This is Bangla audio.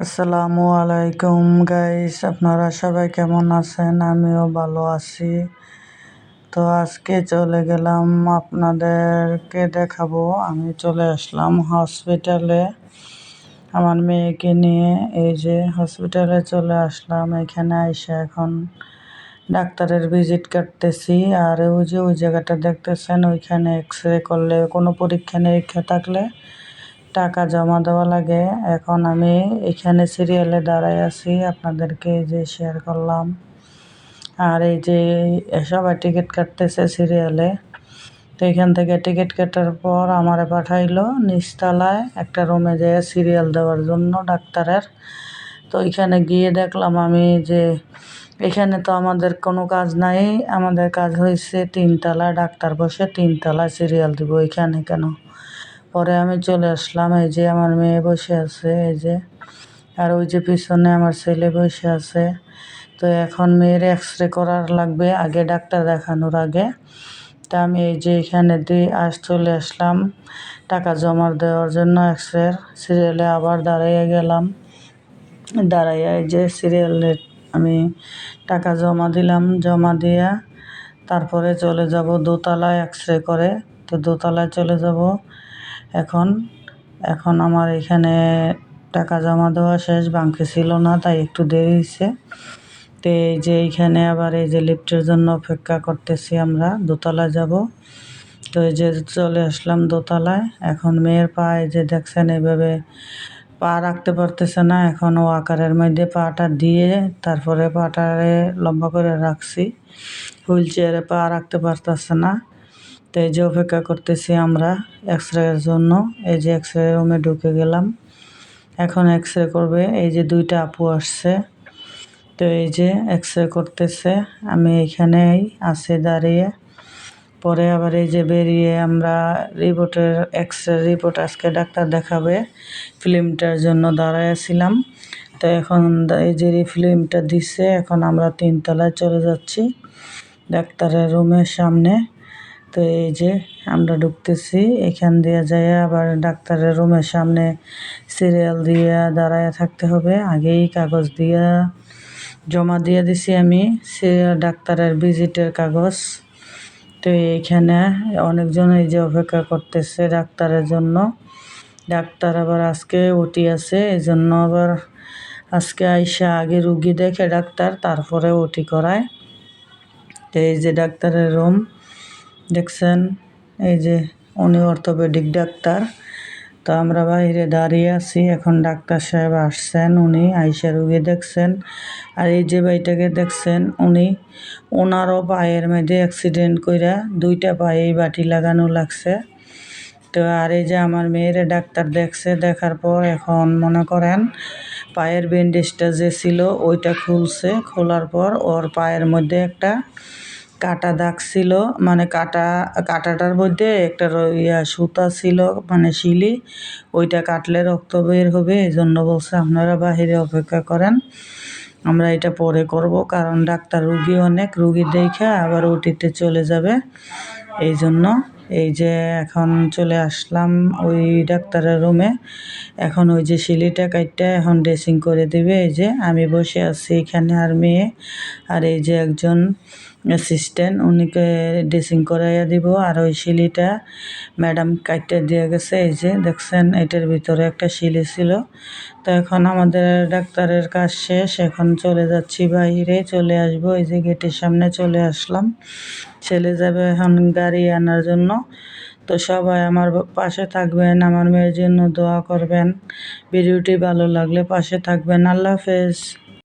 আসসালামু আলাইকুম গাইস আপনারা সবাই কেমন আছেন? আমিও ভালো আছি। তো আজকে চলে গেলাম আপনাদেরকে দেখাবো। আমি চলে আসলাম হসপিটালে আমার মেয়েকে নিয়ে এই যে হসপিটালে চলে আসলাম। এখানে আইসা এখন ডাক্তারের ভিজিট কাটতেছি। আর ওই যে ওই জায়গাটা দেখতেছেন, ওইখানে এক্স রে করলে, কোনো পরীক্ষা নিরীক্ষা থাকলে টাকা জমা দেওয়া লাগে। এখন আমি এখানে সিরিয়ালে দাঁড়ায় আছি, আপনাদেরকে যে শেয়ার করলাম। আর এই যে সবাই টিকিট কাটতেছে সিরিয়ালে তো এখান থেকে টিকিট কাটার পর আমারে পাঠাইলো নিচতলায় একটা রুমে যেয়ে সিরিয়াল দেওয়ার জন্য ডাক্তারের। তো এখানে গিয়ে দেখলাম আমি যে এখানে তো আমাদের কোনো কাজ নাই, আমাদের কাজ হয়েছে তিনতলায় ডাক্তার বসে তিনতলায় সিরিয়াল দিব, এখানে কেন? পরে আমি চলে আসলাম, এই যে আমার মেয়ে বসে আছে, এই যে। আর ওই যে পিছনে আমার ছেলে বসে আছে। তো এখন মেয়ের এক্স রে করার লাগবে, আগে ডাক্তার দেখানোর আগে। তা আমি এই যে এখানে দিয়ে আস, চলে আসলাম। টাকা জমা দেওয়ার জন্য এক্স রের সিরিয়ালে আবার দাঁড়াইয়ে গেলাম। দাঁড়াইয়া এই যে সিরিয়ালে আমি টাকা জমা দিলাম, জমা দিয়া তারপরে চলে যাব দোতলায় এক্স রে করে। তো দোতলায় চলে যাব। এখন এখন আমার এখানে টাকা জমা দেওয়া শেষ বাঙ্কে ছিল না, তাই একটু দেরি হয়েছে তো এই যে এইখানে আবার এই যে লিফটের জন্য অপেক্ষা করতেছি আমরা, দোতলায় যাব। তো এই যে চলে আসলাম দোতলায়। এখন মেয়ের পা যে দেখছেন এভাবে পা রাখতে পারতেছে না, এখন ও আকারের মধ্যে পাটা দিয়ে তারপরে পাটারে লম্বা করে রাখছি। হুইল চেয়ারে পা রাখতে পারতেছে না। তো এই যে অপেক্ষা করতেছি আমরা এক্স রের জন্য, এই যে এক্স রে রুমে ঢুকে গেলাম। এখন এক্স রে করবে, এই যে দুইটা আপু আসছে। তো এই যে এক্স রে করতেছে, আমি এইখানেই আছি দাঁড়িয়ে। পরে আবার এই যে বেরিয়ে আমরা রিপোর্টের এক্স রে রিপোর্ট আজকে ডাক্তার দেখাবে, ফিল্মটার জন্য দাঁড়াইয়াছিলাম তো এখন এই যে ফিল্মটা দিছে, এখন আমরা তিনতলায় চলে যাচ্ছি। ডাক্তারের রুমের সামনে। তো এই যে আমরা ঢুকতেছি, এখান দিয়ে যাই আবার ডাক্তারের রুমের সামনে সিরিয়াল দিয়ে দাঁড়ায় থাকতে হবে। আগেই কাগজ দিয়ে জমা দিয়ে দিছি আমি, সে ডাক্তারের ভিজিটের কাগজ। তো এইখানে অনেকজন এই যে অপেক্ষা করতেছে ডাক্তারের জন্য। ডাক্তার আবার আজকে ওটি আছে এই জন্য আবার আজকে আইসা আগে রুগী দেখে ডাক্তার, তারপরে ওটি করায়। তো এই যে ডাক্তারের রুম দেখছেন? এই যে উনি অর্থোপেডিক ডাক্তার। তো আমরা বাইরে দাঁড়িয়ে আছি, এখন ডাক্তার সাহেব আসছেন, উনি আইসা রুগী দেখছেন। আর এই যে ভাইটাকে দেখছেন, উনি ওনারও পায়ের মধ্যে অ্যাক্সিডেন্ট কইরা দুইটা পায়েই বাটি লাগানো লাগছে। তো আর এই যে আমার মেয়ের ডাক্তার দেখছে, দেখার পর এখন মনে করেন পায়ের ব্যান্ডেজটা যে ছিল, ওইটা খুলছে। খোলার পর ওর পায়ের মধ্যে একটা কাটা দাগ ছিল মানে কাটা, কাটাটার মধ্যে একটা ইয়া সুতা ছিল মানে শিলি, ওইটা কাটলে রক্ত বের হবে এই জন্য বলছে আপনারা বাহিরে অপেক্ষা করেন, আমরা এটা পরে করব, কারণ ডাক্তার রুগী অনেক, রুগী দেখে আবার ওটিতে চলে যাবে এই জন্য এই যে এখন চলে আসলাম ওই ডাক্তারের রুমে, এখন ওই যে শিলিটা কাইটটা এখন ড্রেসিং করে দিবে, এই যে আমি বসে আছি এখানে আর মেয়ে, আর এই যে একজন অ্যাসিস্ট্যান্ট উনিকে ড্রেসিং করাইয়া দিব। আর ওই শিলিটা ম্যাডাম কাটতে দিয়ে গেছে, এই যে দেখছেন, এটার ভিতরে একটা শিলি ছিল। তো এখন আমাদের ডাক্তারের কাজ শেষ, এখন চলে যাচ্ছি বাইরে, চলে আসব। এই যে গেটের সামনে চলে আসলাম। ছেলে যাবে এখন গাড়ি আনার জন্য। তো সবাই আমার পাশে থাকবেন, আমার মেয়ের জন্য দোয়া করবেন। ভিডিওটি ভালো লাগলে পাশে থাকবেন। আল্লাহ হাফেজ।